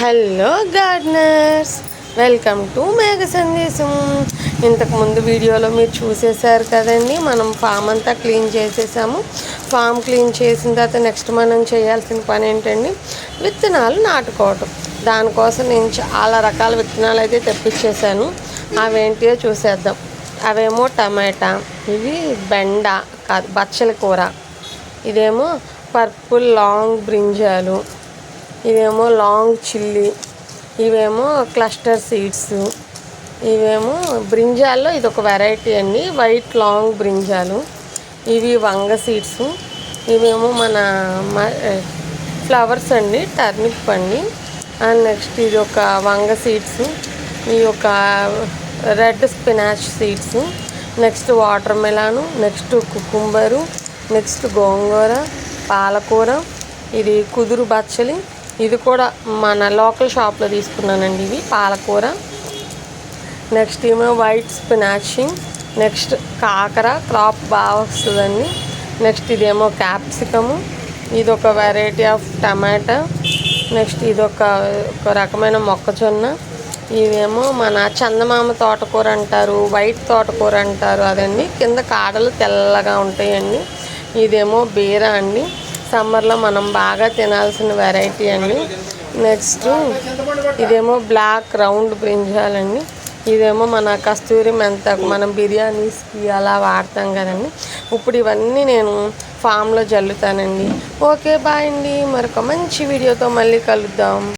Hello gardeners welcome to మేఘ సందేశం. ఇంతకుముందు వీడియోలో మీరు చూసేశారు కదండి మనం ఫామ్ అంతా క్లీన్ చేసేసాము. ఫామ్ క్లీన్ చేసిన తర్వాత నెక్స్ట్ మనం చేయాల్సిన పని ఏంటండి విత్తనాలు నాటుకోవటం. దానికోసం నేను చాలా రకాల విత్తనాలు అయితే తెప్పించేశాను. అవేంటియో చూసేద్దాం. అవేమో టమాటా ఇవి బెండ కాదు బచ్చల కూర ఇదేమో పర్పుల్ లాంగ్ బ్రింజాలు ఇవేమో లాంగ్ చిల్లీ ఇవేమో క్లస్టర్ సీడ్స్ ఇవేమో బ్రింజాల్లో ఇది ఒక వెరైటీ అండి వైట్ లాంగ్ బ్రింజాలు. ఇవి వంగ సీడ్స్ ఇవేమో మన ఫ్లవర్స్ అండి టర్నిప్ అండి అండ్ నెక్స్ట్ ఇది ఒక వంగ సీడ్స్ ఈ ఒక red spinach seeds next watermelon next cucumber next గోంగూర పాలకూర ఇది కుదురు బచ్చలి ఇది కూడా మన లోకల్ షాప్లో తీసుకున్నానండి ఇవి పాలకూర. నెక్స్ట్ ఏమో వైట్ స్పినాచింగ్ నెక్స్ట్ కాకర క్రాప్ బాగా వస్తుందండి. నెక్స్ట్ ఇదేమో క్యాప్సికము ఇది ఒక వెరైటీ ఆఫ్ టమాటా. నెక్స్ట్ ఇది ఒక ఒక రకమైన మొక్కజొన్న. ఇదేమో మన చందమామ తోటకూర అంటారు వైట్ తోటకూర అంటారు అదండి. కింద కాడలు తెల్లగా ఉంటాయండి. ఇదేమో బీర అండి. సమ్మర్లో మనం బాగా తినాల్సిన వెరైటీ అండి. నెక్స్ట్ ఇదేమో బ్లాక్ రౌండ్ బ్రింజాలండి. ఇదేమో మన కస్తూరి మెంత మనం బిర్యానీస్కి అలా వాడతాం కదండి. ఇప్పుడు ఇవన్నీ నేను ఫామ్లో జల్లుతానండి. ఓకే బాయ్ అండి. మరొక మంచి వీడియోతో మళ్ళీ కలుద్దాం.